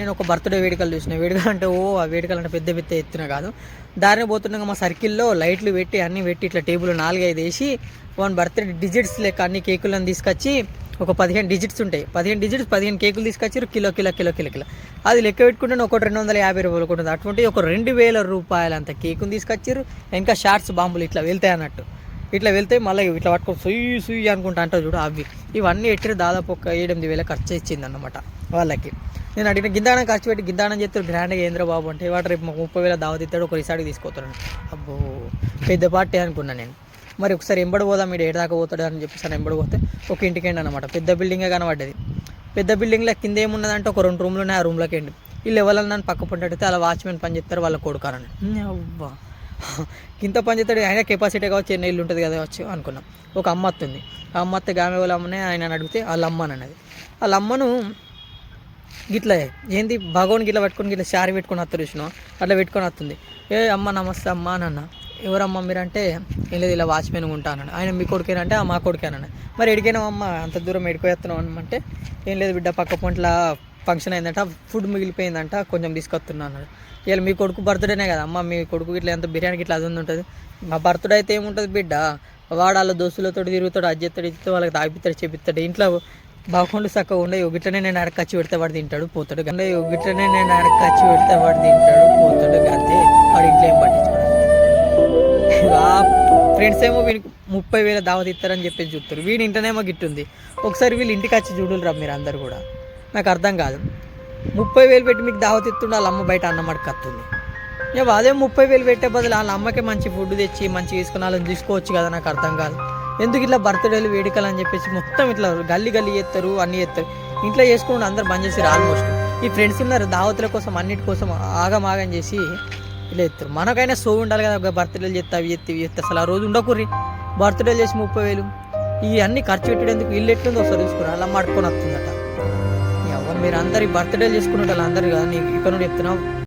నేను ఒక బర్త్డే వేడుకలు చూసిన. వేడుకలు అంటే ఓ ఆ వేడుకలు అంటే పెద్ద పెద్ద ఎత్తున కాదు. దారిని పోతుండగా మా సర్కిల్లో లైట్లు పెట్టి అన్నీ పెట్టి ఇట్లా టేబుల్ నాలుగైదు వేసి వన్ బర్త్డే డిజిట్స్ లెక్క అన్ని కేకులను తీసుకొచ్చి ఒక పదిహేను డిజిట్స్ ఉంటాయి. పదిహేను డిజిట్స్ పదిహేను కేకులు తీసుకొచ్చారు kilo kilo kilo kilo kilo. అది లెక్క పెట్టుకుంటే ఒకటి రెండు వందల యాభై రూపాయలు ఉంటుంది అటువంటి ఒక రెండు వేల రూపాయలు అంత కేకుని తీసుకొచ్చారు ఇంకా షార్ట్స్ బాంబులు ఇట్లా వెళ్తాయి అన్నట్టు. ఇట్లా వెళ్తే మళ్ళీ ఇట్లా పట్టుకొని సుయ్యి సుయ్యి అనుకుంటా అంటారు చూడు అవి. ఇవన్నీ ఎట్టి దాదాపు ఒక ఏడెనిమిది వేల ఖర్చు ఇచ్చిందన్నమాట వాళ్ళకి. నేను అడిగిన గిందానం ఖర్చు పెట్టి గిందానం చేస్తారు. గ్రాండ్గా ఏంద్ర బాబు అంటే వాడు రేపు మాకు ముప్పై వేల దావత్ ఇస్తాడు ఒక రిసార్ట్కి తీసుకుపోతాడు. అబ్బో పెద్ద పార్టీ అనుకున్నా నేను. మరి ఒకసారి ఎంబడి పోదాం మీరు ఏడాక పోతాడు అని చెప్పేసి ఎంబడి పోతే ఒక ఇంటికేండి అనమాట పెద్ద బిల్డింగే కనబడ్డది. పెద్ద బిల్డింగ్లో కింద ఏమున్నదంటే ఒక రెండు రూమ్లు ఉన్నాయి ఆ రూమ్లోకి ఎండి. వీళ్ళు ఎవరన్నా నన్ను పక్క పంటే అలా వాచ్మెన్ పని చెప్తారు వాళ్ళ కొడుకారని అవ్వా. ఇంత పని చేస్తాడు ఆయన కెపాసిటీ కావచ్చు ఎన్ని ఇల్లు ఉంటుంది కదా వచ్చి అనుకున్నాం. ఒక అమ్మ వస్తుంది ఆ అమ్మ అత్త గామె వాళ్ళ అమ్మనే ఆయన అడిగితే వాళ్ళ అమ్మ అన్నది. వాళ్ళ అమ్మను గిట్లా ఏంది? భగవాన్ గిట్లా పట్టుకొని గిట్లా శారీ పెట్టుకొని వస్తారు చూసిన అట్లా పెట్టుకొని వస్తుంది. ఏ అమ్మ నమస్తే అమ్మ నాన్న ఎవరమ్మా మీరంటే ఏం లేదు ఇలా వాచ్మెన్ ఉంటానని ఆయన మీ కొడుకేనంటే "ఆ, మా కొడుకేనని మరి ఎడికైనా అమ్మ అంత దూరం ఎడిపోయేస్తున్నాం అనమంటే ఏం లేదు బిడ్డ పక్క పొంట్ల ఫంక్షన్ అయిందంట ఫుడ్ మిగిలిపోయిందంట కొంచెం తీసుకొస్తున్నాను అన్నాడు. ఇవాళ మీ కొడుకు బర్త్డేనే కదా అమ్మ మీ కొడుకు ఇట్లా ఎంత బిర్యానీకి ఇట్లా అది ఉంటుంది. మా బర్త్డే అయితే ఏముంటుంది బిడ్డ? వాడు వాళ్ళ దోస్తులతో తిరుగుతాడు అది చేస్తాడు వాళ్ళకి తాగిపిస్తాడు చేపిస్తాడు. ఇంట్లో బాగుండు చక్కగా ఉండే గిట్లనే నేను అడకచ్చి పెడితే వాడు తింటాడు పోతాడు అంటే గిట్లనే నేను అడకచ్చి పెడితే వాడు తింటాడు పోతాడు అంతే. వాడు ఇంట్లో ఏం పట్టించుకోడు. ఫ్రెండ్స్ ఏమో వీడికి ముప్పై వేల దావత్ ఇస్తారని చెప్పేసి చూస్తారు వీడి ఇంటనేమో గిట్టుంది ఒకసారి వీళ్ళు ఇంటికి వచ్చి చూడురా మీరు అందరు కూడా. నాకు అర్థం కాదు. ముప్పై వేలు పెట్టి మీకు దావత్ ఇస్తుండే వాళ్ళ అమ్మ బయట అన్నం కత్తుంది అదే ముప్పై వేలు పెట్టే బదులు వాళ్ళ అమ్మకి మంచి ఫుడ్ తెచ్చి మంచి తీసుకుని వాళ్ళని తీసుకోవచ్చు కదా నాకు అర్థం కాదు. ఎందుకు ఇట్లా బర్త్డేలు వేడుకలు అని చెప్పేసి మొత్తం ఇట్లా గల్లీ గల్లీ చేస్తారు అన్నీ చేస్తారు. ఇంట్లో చేసుకుంటూ అందరు బంద్ చేసి ఆల్మోస్ట్ ఈ ఫ్రెండ్స్ ఉన్నారు దావతుల కోసం అన్నిటి కోసం ఆగమాగం చేసి ఇలా ఎత్తారు మనకైనా సో ఉండాలి కదా ఒక బర్త్డేలు చేస్తే అవి చేస్తే ఇవి చేస్తే. అసలు ఆ రోజు ఉండకూర్రి. బర్త్డేలు చేసి ముప్పై వేలు. ఇవన్నీ అన్ని ఖర్చు పెట్టేందుకు ఇల్లు ఎట్లుందో ఒకసారి చూసుకుని అలా మడుకొని వస్తుందట. ఎవరు మీరు అందరు ఈ బర్త్డేలు చేసుకునే వాళ్ళు అందరు కదా నీకు ఇక్కడ నుండి చెప్తున్నావు.